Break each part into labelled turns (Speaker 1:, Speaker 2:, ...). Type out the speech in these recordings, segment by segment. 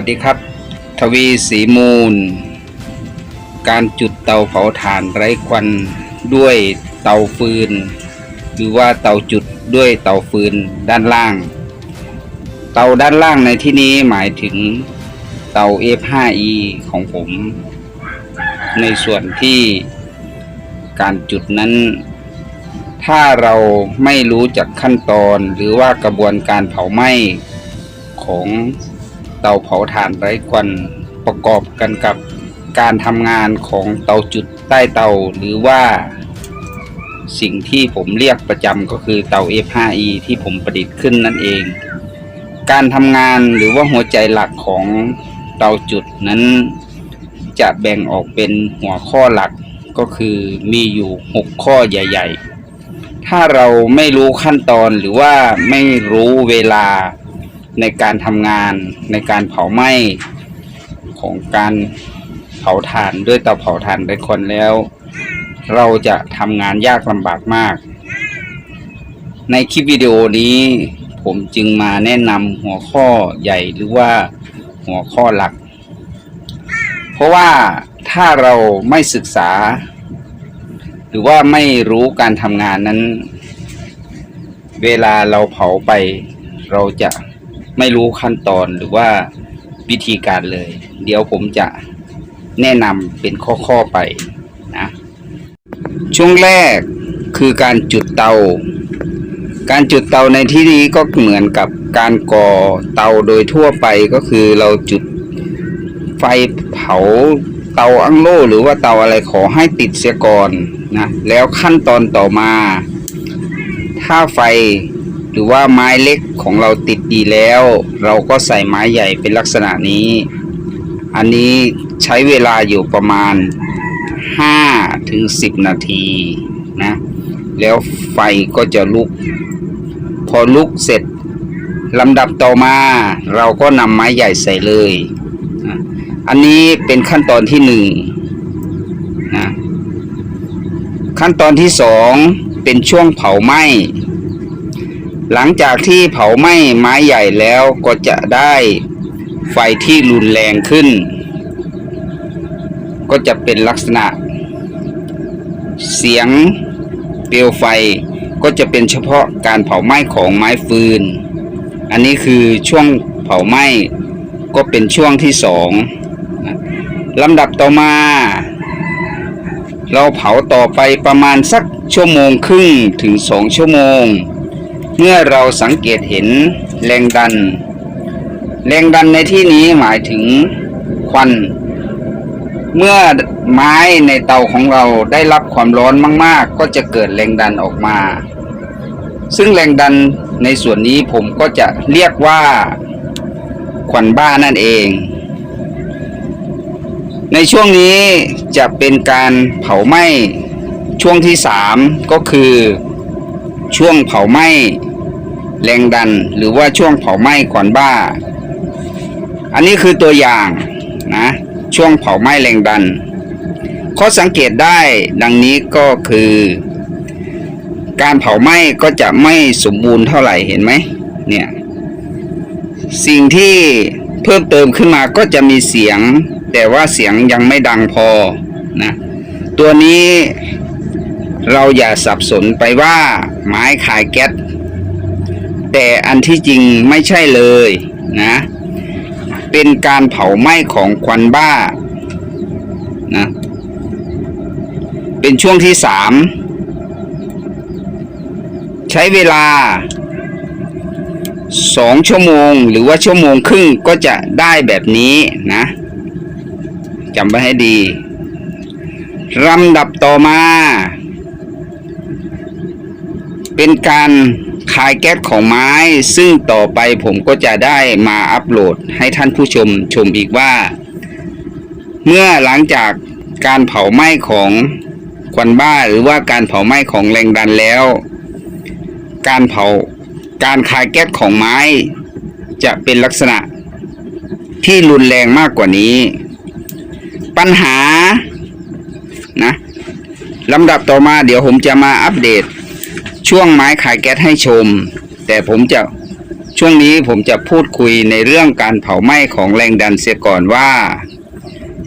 Speaker 1: วัสดีครับ ทวีสีมูล การจุดเตาเผาถ่านไร้ควันด้วยเตาฟืน หรือว่าเตาจุดด้วยเตาฟืนด้านล่าง เตาด้านล่างในที่นี้หมายถึงเตา F5E ของผม ในส่วนที่การจุดนั้น ถ้าเราไม่รู้จักขั้นตอนหรือว่ากระบวนการเผาไหม้ของ เตาเผาถ่านไร้ควันประกอบกันกับการทำงานของเตาจุดใต้เตาหรือว่า สิ่งที่ผมเรียกประจำก็คือเตา F5E ที่ผมประดิษฐ์ขึ้นนั่นเอง การทำงานหรือว่าหัวใจหลักของเตาจุดนั้น จะแบ่งออกเป็นหัวข้อหลักก็คือมีอยู่ 6 ข้อใหญ่ ๆ ถ้าเราไม่รู้ขั้นตอนหรือว่าไม่รู้เวลา ในการทำงานในการเผาไหม้ของการเผาถ่านด้วยเตาเผาถ่านไร้คนแล้ว เราจะทำงานยากลำบากมาก ในคลิปวิดีโอนี้ ผมจึงมาแนะนำหัวข้อใหญ่หรือว่าหัวข้อหลัก เพราะว่าถ้าเราไม่ศึกษา หรือว่าไม่รู้การทำงานนั้น เวลาเราเผาไปเราจะ ไม่รู้ขั้นตอนหรือว่าวิธีการเลย เดี๋ยวผมจะแนะนำเป็นข้อๆไปนะช่วงแรกคือการจุดเตา การจุดเตาในที่นี้ก็เหมือนกับการก่อเตาโดยทั่วไปก็คือเราจุดไฟเผาเตาอั้งโล่หรือว่าเตาอะไรขอให้ติดเสียก่อนนะแล้วขั้นตอนต่อมา ถ้าไฟ หรือว่าไม้เล็กของเราติดดีแล้ว เราก็ใส่ไม้ใหญ่เป็นลักษณะนี้ อันนี้ใช้เวลาอยู่ประมาณ5ถึง10 นาทีนะแล้วไฟก็จะลุก พอลุกเสร็จลำดับต่อมาเราก็นำไม้ใหญ่ใส่เลย อันนี้เป็นขั้นตอนที่หนึ่งนะขั้นตอนที่สองเป็นช่วงเผาไหม้ หลังจากที่เผาไหม้ไม้ใหญ่แล้วก็จะได้ไฟที่รุนแรงขึ้น ก็จะเป็นลักษณะ เสียงเปลวไฟก็จะเป็นเฉพาะการเผาไหม้ของไม้ฟืน อันนี้คือช่วงเผาไหม้ก็เป็นช่วงที่สองลำดับต่อมา เราเผาต่อไปประมาณสักชั่วโมงครึ่งถึงสองชั่วโมง เมื่อเราสังเกตเห็นแรงดัน แรงดันในที่นี้หมายถึงควัน เมื่อไม้ในเตาของเราได้รับความร้อนมาก ๆ ก็จะเกิดแรงดันออกมา ซึ่งแรงดันในส่วนนี้ผมก็จะเรียกว่าควันบ้านั่นเอง ในช่วงนี้จะเป็นการเผาไหม้ช่วงที่สามก็คือช่วงเผาไหม้ แรงดันหรือว่าช่วงเผาไหม้ควันบ้า อันนี้คือตัวอย่างนะ ช่วงเผาไหม้แรงดัน ข้อสังเกตได้ดังนี้ก็คือ การเผาไหม้ก็จะไม่สมบูรณ์เท่าไหร่เห็นไหมเนี่ย สิ่งที่เพิ่มเติมขึ้นมาก็จะมีเสียง แต่ว่าเสียงยังไม่ดังพอนะตัวนี้เราอย่าสับสนไปว่าไม้ขายแก๊ส แต่อันที่จริงไม่ใช่เลยนะ เป็นการเผาไหม้ของควันบ้านะเป็นช่วงที่สามใช้เวลาสองชั่วโมงหรือว่าชั่วโมงครึ่งก็จะได้แบบนี้นะจำไว้ให้ดีลำดับต่อมา เป็นการ ขายแก๊สของไม้ ซึ่งต่อไปผมก็จะได้มาอัปโหลดให้ท่านผู้ชมชมอีกว่า เมื่อหลังจากการเผาไหม้ของควันบ้าหรือว่าการเผาไหม้ของแรงดันแล้ว การเผาการคายแก๊สของไม้ จะเป็นลักษณะที่รุนแรงมากกว่านี้ ปัญหานะลำดับต่อมาเดี๋ยวผมจะมาอัปเดต ช่วงไม้ขายแก๊สให้ชม แต่ผมจะช่วงนี้ผมจะพูดคุยในเรื่องการเผาไหม้ของแรงดันเสียก่อนว่า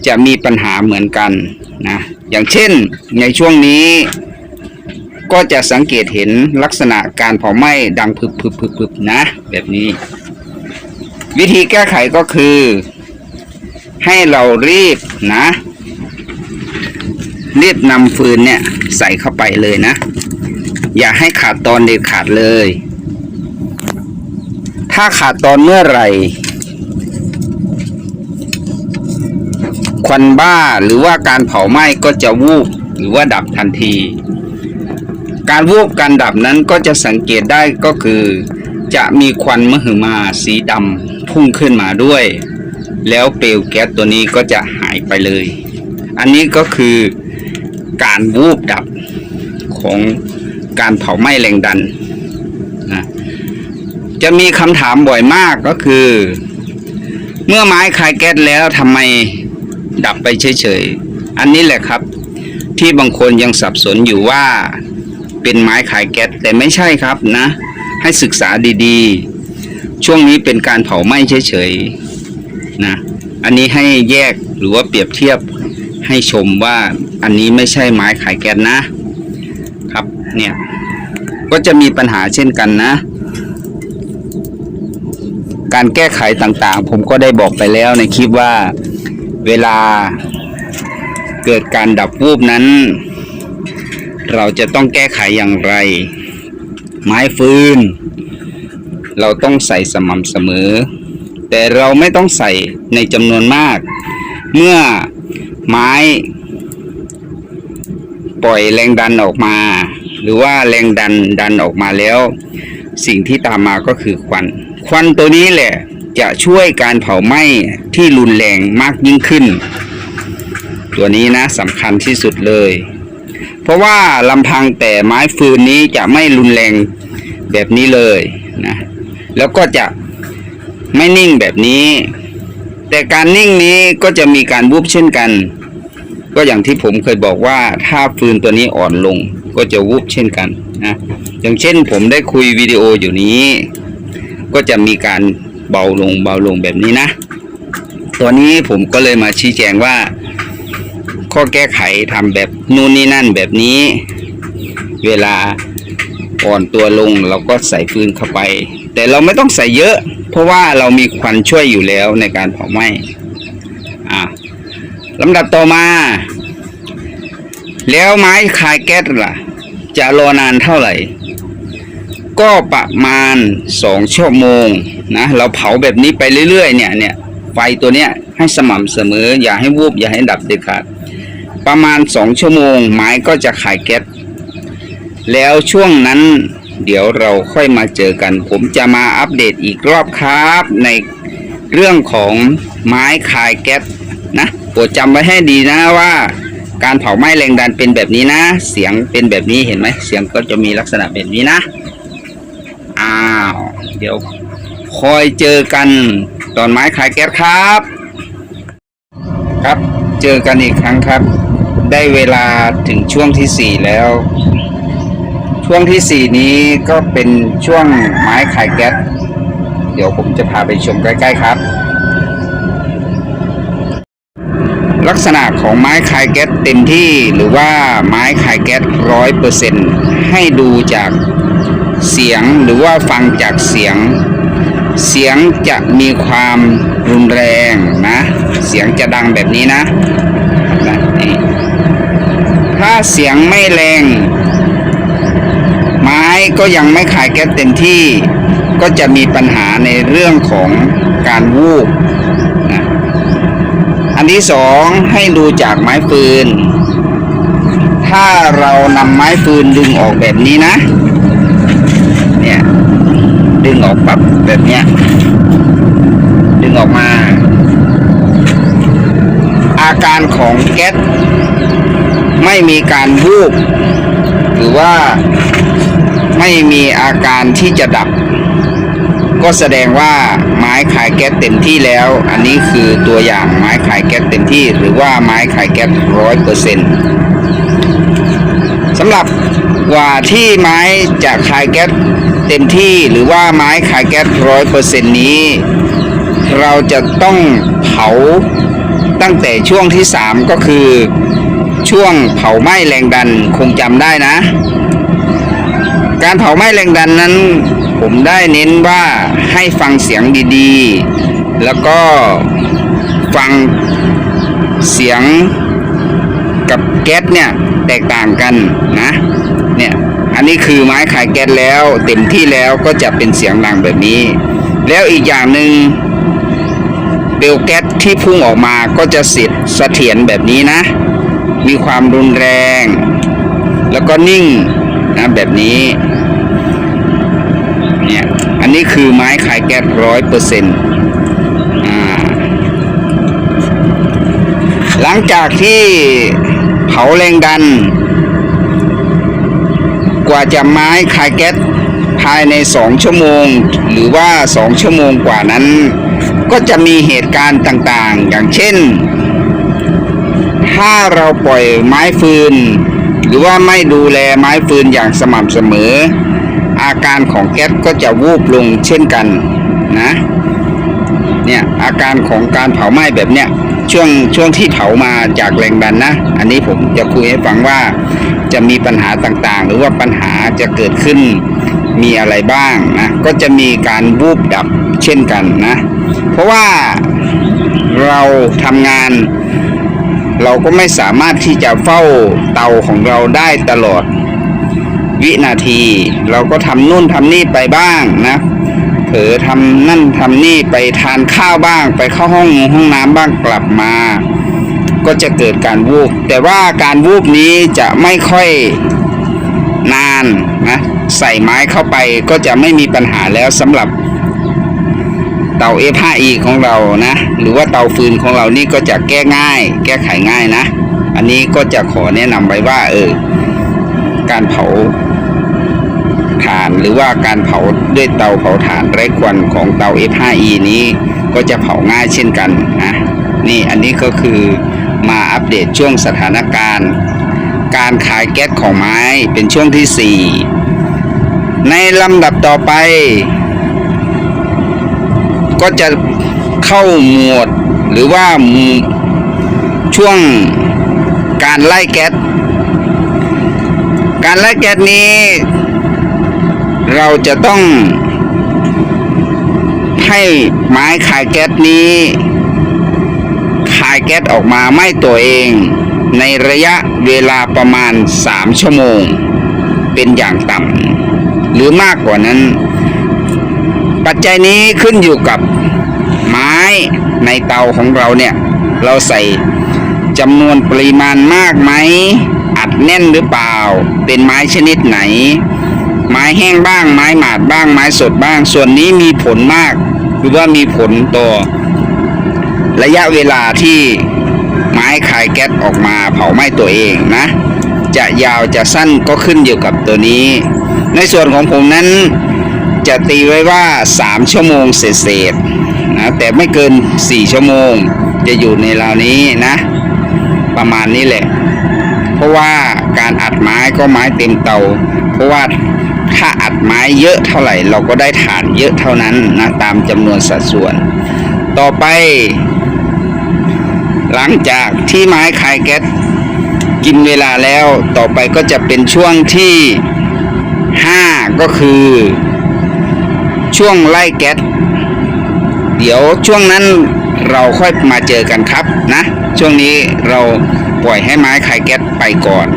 Speaker 1: จะมีปัญหาเหมือนกันนะอย่างเช่นในช่วงนี้ ก็จะสังเกตเห็นลักษณะการเผาไหม้ดังพึบพึบพึบพึบนะ แบบนี้ วิธีแก้ไขก็คือ ให้เรารีบนะรีบนำฟืนเนี่ยใส่เข้าไปเลยนะ อย่าให้ขาดตอนเด็ดขาดเลย ถ้าขาดตอนเมื่อไหร่ ควันบ้าหรือว่าการเผาไหม้ก็จะวูบหรือว่าดับทันที การวูบการดับนั้นก็จะสังเกตได้ก็คือ จะมีควันมหึมาสีดำพุ่งขึ้นมาด้วย แล้วเปลวแก๊สตัวนี้ก็จะหายไปเลย อันนี้ก็คือการวูบดับของ การเผาไหม้แรงดันนะจะมีคำถามบ่อยมากก็คือ เมื่อไม้คายแก๊สแล้วทำไมดับไปเฉยๆ อันนี้แหละครับ ที่บางคนยังสับสนอยู่ว่าเป็นไม้ขายแก๊สแต่ไม่ใช่ครับนะ ให้ศึกษาดีๆ ช่วงนี้เป็นการเผาไหม้เฉยๆนะอันนี้ให้แยกหรือว่าเปรียบเทียบให้ชมว่าอันนี้ไม่ใช่ไม้ขายแก๊สนะ เนี่ย ก็จะมีปัญหาเช่นกันนะ การแก้ไขต่างๆ ผมก็ได้บอกไปแล้วในคลิปว่าเวลาเกิดการดับวูบนั้น เราจะต้องแก้ไขอย่างไร ไม้ฟืน เราต้องใส่สม่ำเสมอ แต่เราไม่ต้องใส่ในจำนวนมาก เมื่อไม้ ปล่อยแรงดันออกมา หรือว่าแรงดันดันออกมาแล้ว สิ่งที่ตามมาก็คือควัน ควันตัวนี้แหละจะช่วยการเผาไหม้ที่รุนแรงมากยิ่งขึ้น ตัวนี้นะสำคัญที่สุดเลย เพราะว่าลำพังแต่ไม้ฟืนนี้จะไม่รุนแรงแบบนี้เลยนะแล้วก็จะไม่นิ่งแบบนี้ แต่การนิ่งนี้ก็จะมีการวุบเช่นกัน ก็อย่างที่ผมเคยบอกว่าถ้าฟืนตัวนี้อ่อนลง ก็จะวุบเช่นกันนะอย่างเช่นผมได้คุยวิดีโออยู่นี้ ก็จะมีการเบาลงเบาลงแบบนี้นะ ตัวนี้ผมก็เลยมาชี้แจงว่า ข้อแก้ไขทำแบบนู่นนี่นั่นแบบนี้ เวลาอ่อนตัวลงเราก็ใส่ฟืนเข้าไป แต่เราไม่ต้องใส่เยอะ เพราะว่าเรามีควันช่วยอยู่แล้วในการเผาไหม้อ่าลำดับต่อมา แล้วไม้คายแก๊สล่ะ จะรอนานเท่าไหร่ ก็ประมาณสองชั่วโมงนะเราเผาแบบนี้ไปเรื่อยๆเนี่ยเนี่ยไฟตัวเนี้ยให้สม่ำเสมอ อย่าให้วูบอย่าให้ดับเด็ดขาดประมาณสองชั่วโมง ไม้ก็จะขายแก๊สแล้วช่วงนั้นเดี๋ยวเราค่อยมาเจอกัน ผมจะมาอัปเดตอีกรอบครับ ในเรื่องของไม้คายแก๊สนะโปรดจำไว้ให้ดีนะว่า การเผาไหม้แรงดันเป็นแบบนี้นะ เสียงเป็นแบบนี้เห็นไหมเสียงก็จะมีลักษณะแบบนี้นะ อ้าว เดี๋ยวคอยเจอกันตอนไม้ขายแก๊สครับ ครับเจอกันอีกครั้งครับ ได้เวลาถึงช่วงที่สี่แล้ว ช่วงที่สี่นี้ก็เป็นช่วงไม้ขายแก๊สเดี๋ยวผมจะพาไปชมใกล้ ๆ ครับ ลัก ษณะของไม้คายแก๊สเต็มที่หรือว่าไม้คายแก๊สร้อยเปอร์เซ็นต์ให้ดูจากเสียงหรือว่าฟังจากเสียง เสียงจะมีความรุนแรงนะ เสียงจะดังแบบนี้นะถ้าเสียงไม่แรง ไม้ก็ยังไม่ขายแก๊สเต็มที่ ก็จะมีปัญหาในเรื่องของการวูบ อันที่สองให้ดูจากไม้ฟืน ถ้าเรานำไม้ฟืนดึงออกแบบนี้นะ เนี่ย ดึงออกปับแบบเนี้ย ดึงออกมา อาการของแก๊สไม่มีการวูบหรือว่าไม่มีอาการที่จะดับ ก็แสดงว่าไม้ขายแก๊สเต็มที่แล้ว อันนี้คือตัวอย่างไม้ขายแก๊สเต็มที่ หรือว่าไม้ขายแก๊สร้อยเปอร์เซ็นต์สำหรับกว่าที่ไม้จะขายแก๊สเต็มที่หรือว่าไม้ขายแก๊สร้อยเปอร์เซ็นต์นี้ เราจะต้องเผาตั้งแต่ช่วงที่สามก็คือช่วงเผาไหม้แรงดันคงจำได้นะ การเผาไหม้แรงดันนั้น ผมได้เน้นว่าให้ฟังเสียงดีๆ แล้วก็ฟังเสียงกับแก๊สเนี่ยแตกต่างกันนะ เนี่ยอันนี้คือไม้ขายแก๊สแล้วเต็มที่แล้วก็จะเป็นเสียงดังแบบนี้ แล้วอีกอย่างหนึ่งเปลวแก๊สที่พุ่งออกมาก็จะเสร็จเสถียรแบบนี้นะ มีความรุนแรง แล้วก็นิ่งนะแบบนี้ นี้คือไม้ขายแก๊สร้อยเปอร์เซ็นต์หลังจากที่เผาแรงดัน กว่าจะไม้ขายแก๊สภายในสองชั่วโมง หรือว่าสองชั่วโมงกว่านั้น ก็จะมีเหตุการณ์ต่างๆ อย่างเช่น ถ้าเราปล่อยไม้ฟืน หรือว่าไม่ดูแลไม้ฟืนอย่างสม่ำเสมอ อาการของแก๊สก็จะวูบลงเช่นกันนะ เนี่ยอาการของการเผาไหม้แบบเนี้ยช่วงช่วงที่เผามาจากแรงดันนะ อันนี้ผมจะคุยให้ฟังว่าจะมีปัญหาต่างๆ หรือว่าปัญหาจะเกิดขึ้นมีอะไรบ้างนะ ก็จะมีการวูบดับเช่นกันนะ เพราะว่าเราทำงาน เราก็ไม่สามารถที่จะเฝ้าเตาของเราได้ตลอด วินาที เราก็ทำนู่นทำนี่ไปบ้างนะเผลอทำนั่นทำนี่ไปทานข้าวบ้าง ไปเข้าห้องห้องน้ำบ้างกลับมา ก็จะเกิดการวูบแต่ว่าการวูบนี้จะไม่ค่อยนานนะใส่ไม้เข้าไปก็จะไม่มีปัญหาแล้วสำหรับเตา F5E ของเรานะ หรือว่าเตาฟืนของเรานี่ก็จะแก้ง่าย แก้ไขง่ายนะ อันนี้ก็จะขอแนะนำไว้ว่าเออ การเผาถ่านหรือว่าการเผาด้วยเตาเผาถ่านไร้ควันของเตา F5E นี้ก็จะเผาง่ายเช่นกันนะนี่อันนี้ก็คือมาอัปเดตช่วงสถานการณ์ การขายแก๊สของไม้เป็นช่วงที่ 4 ในลำดับต่อไป ก็จะเข้าหมวดหรือว่าช่วงการไล่แก๊ส การไล่แก๊สนี้ เราจะต้อง ให้ไม้ขายแก๊สนี้ขายแก๊สออกมาไม่ตัวเอง ในระยะเวลาประมาณ 3 ชั่วโมง เป็นอย่างต่ำหรือมากกว่านั้น ปัจจัยนี้ขึ้นอยู่กับไม้ในเตาของเราเนี่ย เราใส่จำนวนปริมาณมากไหม อัดแน่นหรือเปล่า เป็นไม้ชนิดไหน ไม้แห้งบ้าง ไม้หมาดบ้าง ไม้สดบ้าง ส่วนนี้มีผลมากหรือว่ามีผลต่อระยะเวลาที่ไม้ขายแก๊สออกมาเผาไหม้ตัวเองนะ จะยาวจะสั้นก็ขึ้นอยู่กับตัวนี้ ในส่วนของผมนั้นจะตีไว้ว่า 3 ชั่วโมงเศษๆนะแต่ไม่เกิน 4 ชั่วโมง จะอยู่ในราวนี้นะ ประมาณนี้แหละ ว่าการอัดไม้ก็ไม้เต็มเตา เพราะว่าถ้าอัดไม้เยอะเท่าไหร่ เราก็ได้ฐานเยอะเท่านั้นนะตามจำนวนสัดส่วน ต่อไป หลังจากที่ไม้คายแก๊สกินเวลาแล้วต่อไปก็จะเป็นช่วงที่ 5 ก็คือ ช่วงไล่แก๊สเดี๋ยวช่วงนั้นเราค่อยมาเจอกันครับนะ ช่วงนี้เราปล่อยให้ไม้คายแก๊ส ไปก่อน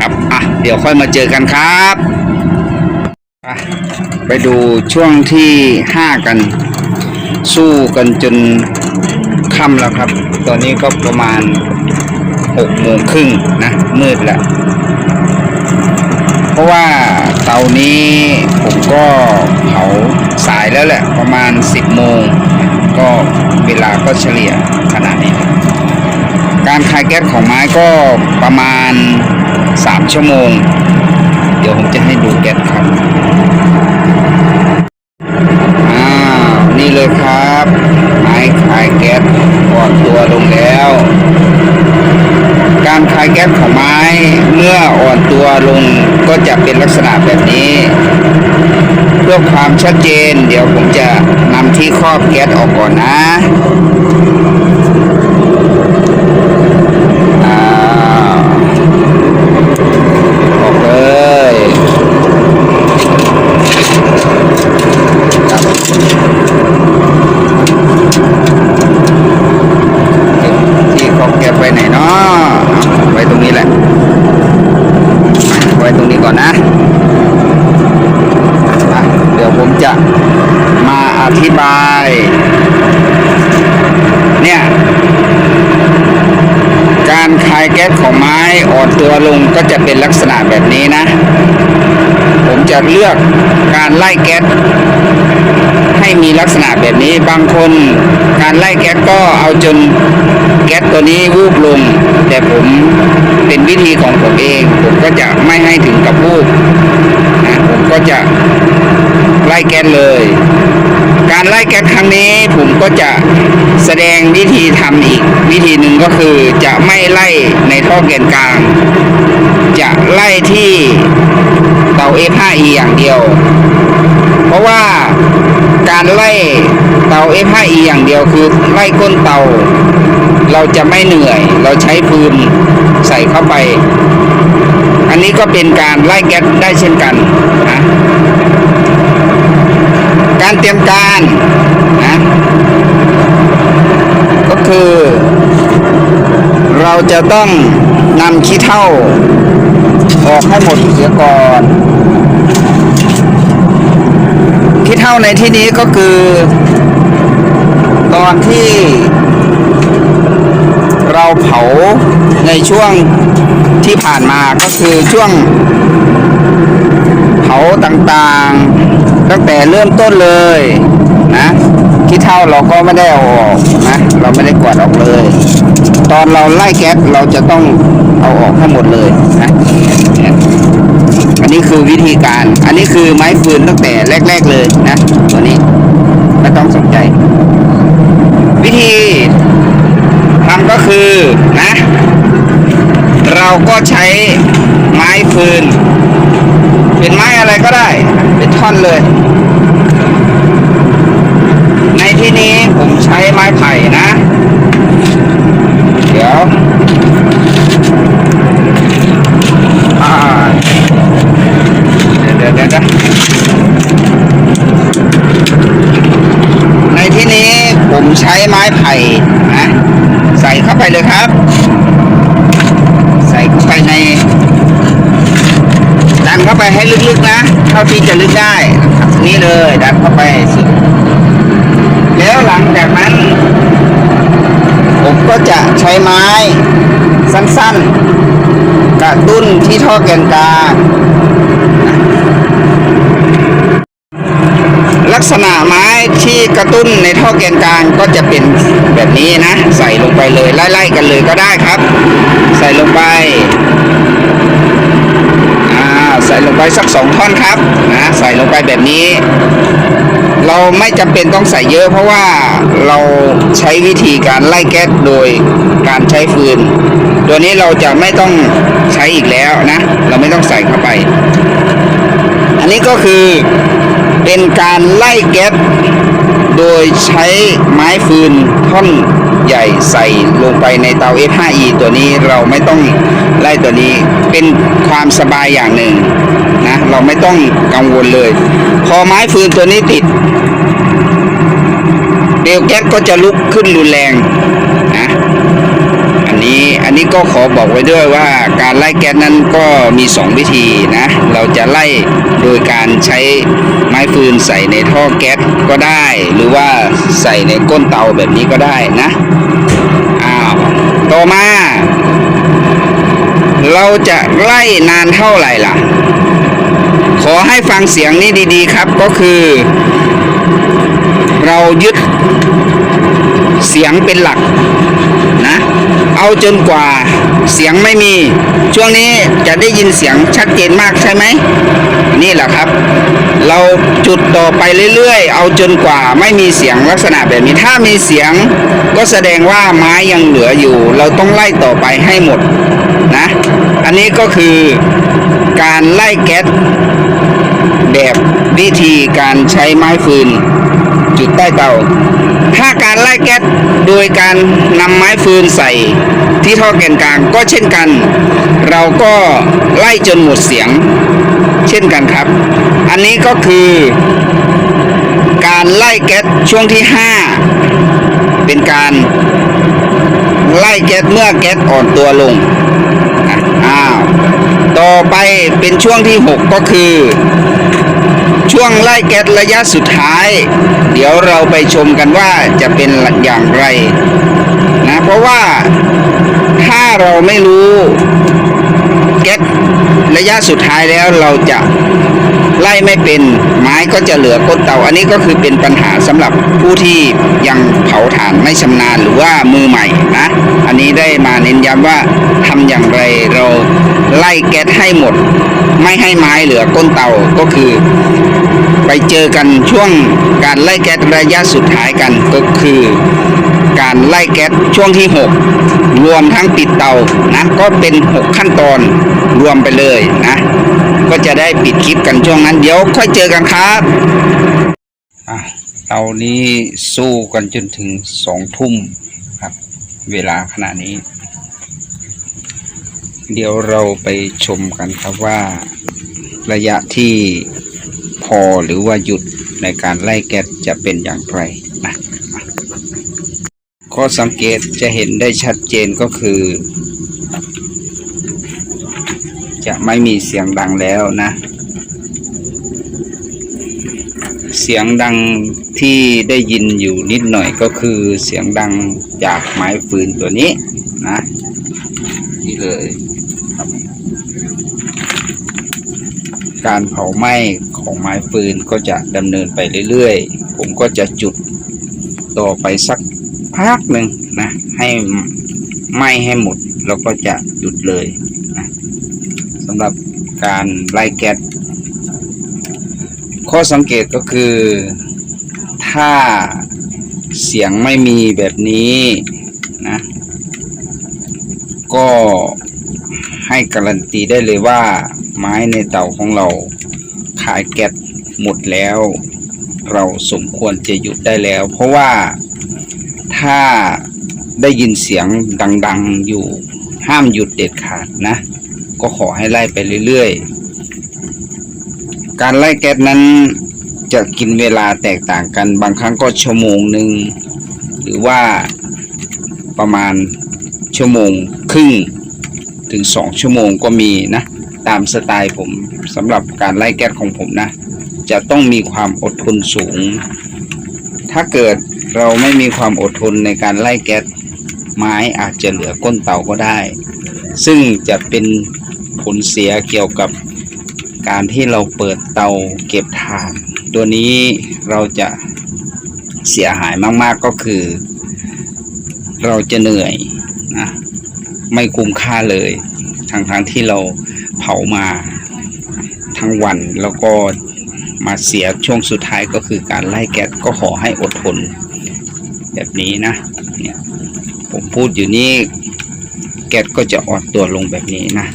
Speaker 1: ครับอะเดี๋ยวค่อยมาเจอกันครับไปดูช่วงที่ห้ากัน สู้กันจนค่ำแล้วครับ ตอนนี้ก็ประมาณหกโมงครึ่งนะมืดแล้วเพราะว่าเตานี้ผมก็เผาสายแล้วแหละ ประมาณ10โมงก็เวลาก็เฉลี่ยขนาดนี้ การคายแก๊สของไม้ก็ประมาณ 3 ชั่วโมง เดี๋ยวผมจะให้ดูแก๊สครับอ้าวนี่เลยครับ ไม้คายแก๊สอ่อนตัวลงแล้ว การคายแก๊สของไม้เมื่ออ่อนตัวลงก็จะเป็นลักษณะแบบนี้เพื่อความชัดเจน เดี๋ยวผมจะนำที่ครอบแก๊สออกก่อนนะอ่าออกเลยครับเก็บที่ครอบแก๊สไว้ไหนเนาะไว้ตรงนี้แหละ ไว้ตรงนี้ก่อนนะอะเดี๋ยวผมจะมาอ ธิบาย เนี่ย การคายแก๊สของไม้อ่อนตัวลงก็จะเป็นลักษณะแบบนี้นะ ผมจะเลือกการไล่แก๊สให้มีลักษณะแบบนี้บางคนการไล่แก๊สก็เอาจนแก๊สตัวนี้วูบลง แต่ผมเป็นวิธีของผมเอง ผมก็จะไม่ให้ถึงกับวูบนะผมก็จะ ไล่แก๊สเลย การไล่แก๊สครั้งนี้ผมก็จะแสดงวิธีทำอีก วิธีหนึ่งก็คือจะไม่ไล่ในท่อแกนกลาง จะไล่ที่เตา F5E อย่างเดียว เพราะว่าการไล่เตา F5E อย่างเดียวคือไล่ก้นเตา เราจะไม่เหนื่อย เราใช้ฟืนใส่เข้าไป อันนี้ก็เป็นการไล่แก๊สได้เช่นกันนะ การเตรียมการนะก็คือ เราจะต้องนำขี้เถ้าออกให้หมดเสียก่อนขี้เถ้าในที่นี้ก็คือ ตอนที่เราเผาในช่วงที่ผ่านมาก็คือช่วงเผาต่างๆ ตั้งแต่เริ่มต้นเลยนะขี้เท่าเราก็ไม่ได้เอาออกนะเราไม่ได้กวาดออกเลย ตอนเราไล่แก๊สเราจะต้องเอาออกให้หมดเลยนะอันนี้คือวิธีการ อันนี้คือไม้ฟืนตั้งแต่แรก ๆเลยนะตัวนี้ไม่ต้องสนใจ วิธีทำก็คือนะ เราก็ใช้ไม้ฟืน เป็นไม้อะไรก็ได้ เป็นท่อนเลย ในที่นี้ผมใช้ไม้ไผ่นะ เดี๋ยวอ่าเดี๋ยวเดี๋ยวในที่นี้ผมใช้ไม้ไผ่นะ ใส่เข้าไปเลยครับ ใส่เข้าไปใน นเข้าไปให้ลึกๆนะ เท่าที่จะลึกได้นะครับนี่เลยดันเข้าไปสุดแล้วหลังจากนั้น ผมก็จะใช้ไม้สั้นๆ กระตุ้นที่ท่อแกนกลางลักษณะไม้ที่กระตุ้นในท่อแกนกลางก็จะเป็นแบบนี้นะ ใส่ลงไปเลยไล่ๆกันเลยก็ได้ครับ ใส่ลงไป ใส่ลงไปสักสองท่อนครับนะใส่ลงไปแบบนี้ เราไม่จำเป็นต้องใส่เยอะ เพราะว่าเราใช้วิธีการไล่แก๊สโดยการใช้ฟืน ตัวนี้เราจะไม่ต้องใช้อีกแล้วนะ เราไม่ต้องใส่เข้าไป อันนี้ก็คือเป็นการไล่แก๊สโดยใช้ไม้ฟืนท่อน ใหญ่ใส่ลงไปในเตา F5E ตัวนี้เราไม่ต้องไล่ตัวนี้เป็นความสบายอย่างหนึ่งนะเราไม่ต้องกังวลเลย พอไม้ฟืนตัวนี้ติดเปลวแก๊สก็จะลุกขึ้นรุนแรง อันนี้ก็ขอบอกไว้ด้วยว่าการไล่แก๊สนั้นก็มีสองวิธีนะ เราจะไล่โดยการใช้ไม้ฟืนใส่ในท่อแก๊สก็ได้ หรือว่าใส่ในก้นเตาแบบนี้ก็ได้นะอ้าวต่อมา เราจะไล่นานเท่าไหร่ล่ะ ขอให้ฟังเสียงนี้ดีๆครับก็คือ เรายึดเสียงเป็นหลักนะ เอาจนกว่าเสียงไม่มี ช่วงนี้จะได้ยินเสียงชัดเจนมากใช่ไหม นี่แหละครับ เราจุดต่อไปเรื่อยๆ เอาจนกว่าไม่มีเสียงลักษณะแบบนี้ ถ้ามีเสียงก็แสดงว่าไม้ยังเหลืออยู่ เราต้องไล่ต่อไปให้หมดนะ อันนี้ก็คือการไล่แก๊สแบบวิธีการใช้ไม้ฟืน จุดใต้เตา ถ้าการไล่แก๊สโดยการนำไม้ฟืนใส่ที่ท่อแกนกลางก็เช่นกัน เราก็ไล่จนหมดเสียง เช่นกันครับ อันนี้ก็คือ การไล่แก๊สช่วงที่ 5 เป็นการไล่แก๊สเมื่อแก๊สอ่อนตัวลงอ้าวต่อไปเป็นช่วงที่ 6 ก็คือ ช่วงไล่แก๊สระยะสุดท้าย เดี๋ยวเราไปชมกันว่าจะเป็นอย่างไรนะเพราะว่าถ้าเราไม่รู้ แก๊สระยะสุดท้ายแล้วเราจะไล่ไม่เป็นไม้ก็จะเหลือก้นเตา อันนี้ก็คือเป็นปัญหาสำหรับผู้ที่ยังเผาถ่านไม่ชำนาญหรือว่ามือใหม่นะ อันนี้ได้มาเน้นย้ำว่าทำอย่างไรเราไล่แก๊สให้หมด ไม่ให้ไม้เหลือก้นเตาก็คือ ไปเจอกันช่วงการไล่แก๊สระยะสุดท้ายกันก็คือการไล่แก๊สช่วงที่ 6 รวมทั้งปิดเตานะก็เป็น 6 ขั้นตอน รวมไปเลยนะ ก็จะได้ปิดคลิปกันช่วงนั้น เดี๋ยวค่อยเจอกันครับอะเตานี้สู้กันจนถึงสองทุ่มครับ เวลาขณะนี้ เดี๋ยวเราไปชมกันครับว่าระยะที่พอหรือว่าหยุดในการไล่แก๊สจะเป็นอย่างไรนะข้อสังเกตจะเห็นได้ชัดเจนก็คือ จะไม่มีเสียงดังแล้วนะ เสียงดังที่ได้ยินอยู่นิดหน่อยก็คือเสียงดังจากไม้ฟืนตัวนี้นะ นี่เลยครับการเผาไหม้ของไม้ฟืนก็จะดำเนินไปเรื่อยๆ ผมก็จะจุดต่อไปสักพักหนึ่งนะ ให้ไหม้ให้หมด แล้วก็จะหยุดเลย สำหรับการไล่แก๊สข้อสังเกตก็คือ ถ้าเสียงไม่มีแบบนี้นะ ก็ให้การันตีได้เลยว่าไม้ในเตาของเราขายแก๊สหมดแล้ว เราสมควรจะหยุดได้แล้ว เพราะว่าถ้าได้ยินเสียงดัง ๆอยู่ห้ามหยุดเด็ดขาดนะ ก็ขอให้ไล่ไปเรื่อยๆ การไล่แก๊สนั้นจะกินเวลาแตกต่างกันบางครั้งก็ชั่วโมงหนึ่งหรือว่าประมาณชั่วโมงครึ่งถึง 2 ชั่วโมงก็มีนะ ตามสไตล์ผมสำหรับการไล่แก๊สของผมนะ จะต้องมีความอดทนสูง ถ้าเกิดเราไม่มีความอดทนในการไล่แก๊สไม้อาจจะเหลือก้นเตาก็ได้ ซึ่งจะเป็นผลเสียเกี่ยวกับการที่เราเปิดเตาเก็บถ่าน ตัวนี้เราจะเสียหายมาก ๆก็คือ เราจะเหนื่อยนะไม่คุ้มค่าเลยทั้งทั้งๆที่เราเผามาทั้งวันแล้วก็มาเสียช่วงสุดท้ายก็คือการไล่แก๊สก็ขอให้อดทน แบบนี้นะเนี่ยผมพูดอยู่นี่ แก๊สก็จะอ่อนตัวลงแบบนี้นะ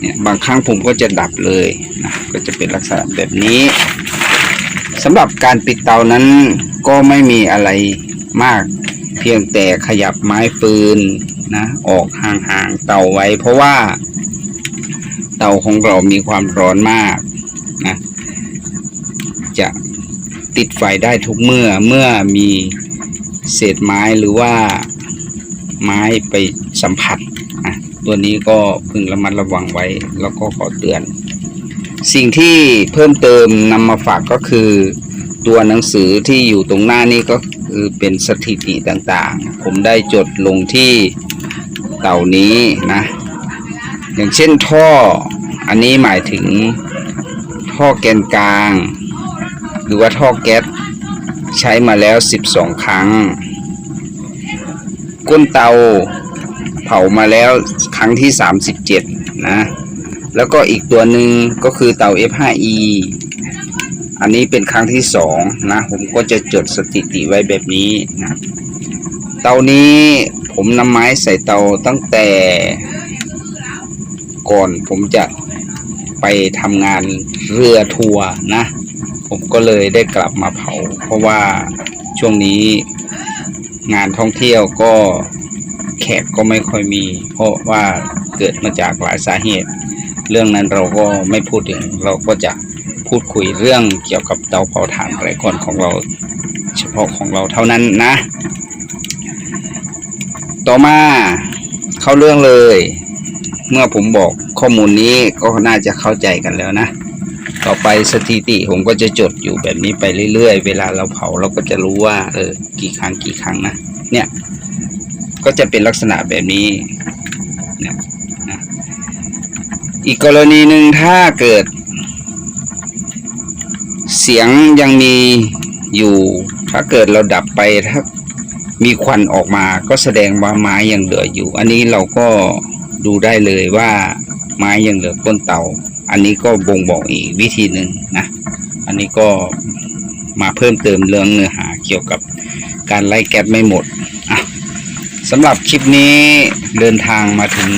Speaker 1: เนี่ยบางครั้งผมก็จะดับเลยนะก็จะเป็นลักษณะแบบนี้สำหรับการปิดเตานั้นก็ไม่มีอะไรมาก เพียงแต่ขยับไม้ฟืนนะออกห่างๆเตาไว้ เพราะว่า เตาของเรามีความร้อนมากนะจะติดไฟได้ทุกเมื่อเมื่อมีเศษไม้หรือว่า ไม้ไปสัมผัสอะตัวนี้ก็พึงระมัดระวังไว้ แล้วก็ขอเตือน สิ่งที่เพิ่มเติมนำมาฝากก็คือ ตัวหนังสือที่อยู่ตรงหน้านี้ก็คือเป็นสถิติต่างๆ ผมได้จดลงที่เต่านี้นะ อย่างเช่นท่ออันนี้หมายถึงท่อแกนกลาง หรือว่าท่อแก๊สใช้มาแล้ว 12 ครั้ง ก้นเตาเผามาแล้วครั้งที่ 37 นะ แล้วก็อีกตัวหนึ่งก็คือเตา F5E อันนี้เป็นครั้งที่สองนะผมก็จะจดสถิติไว้แบบนี้นะเตานี้ผมนำไม้ใส่เตาตั้งแต่ก่อนผมจะไปทำงานเรือทัวร์นะ ผมก็เลยได้กลับมาเผา เพราะว่าช่วงนี้ งานท่องเที่ยวก็แขกก็ไม่ค่อยมี เพราะว่าเกิดมาจากหลายสาเหตุ เรื่องนั้นเราก็ไม่พูดถึงเราก็จะพูดคุยเรื่องเกี่ยวกับเตาเผาถ่านไรคอนของเราเฉพาะของเราเท่านั้นนะ ต่อมาเข้าเรื่องเลย เมื่อผมบอกข้อมูลนี้ก็น่าจะเข้าใจกันแล้วนะ ต่อไปสถิติผมก็จะจดอยู่แบบนี้ไปเรื่อยๆ เวลาเราเผาเราก็จะรู้ว่า เออ กี่ครั้งกี่ครั้งนะ เนี่ย ก็จะเป็นลักษณะแบบนี้นะอีกกรณีหนึ่งถ้าเกิด เสียงยังมีอยู่ ถ้าเกิดเราดับไปถ้ามีควันออกมาก็แสดงว่าไม้ยังเหลืออยู่ อันนี้เราก็ดูได้เลยว่า ไม้ยังเหลือก้นเตา อันนี้ก็บ่งบอกอีกวิธีหนึ่งนะ อันนี้ก็มาเพิ่มเติมเรื่องเนื้อหาเกี่ยวกับการไล่แก๊สไม่หมดสำหรับคลิปนี้เดินทางมาถึง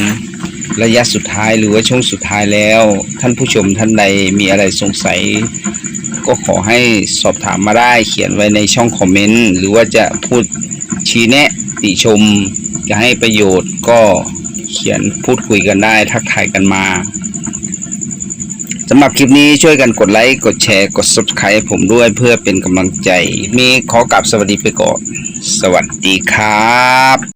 Speaker 1: ระยะสุดท้ายหรือว่าช่วงสุดท้ายแล้ว ท่านผู้ชมท่านใดมีอะไรสงสัย ก็ขอให้สอบถามมาได้เขียนไว้ในช่องคอมเมนต์ หรือว่าจะพูดชี้แนะติชมจะให้ประโยชน์ก็ เขียนพูดคุยกันได้ ทักทายกันมาสำหรับคลิปนี้ช่วยกันกดไลค์ กดแชร์ กด subscribe ผมด้วยเพื่อเป็นกำลังใจ มีขอกลับสวัสดีไปก่อน สวัสดีครับ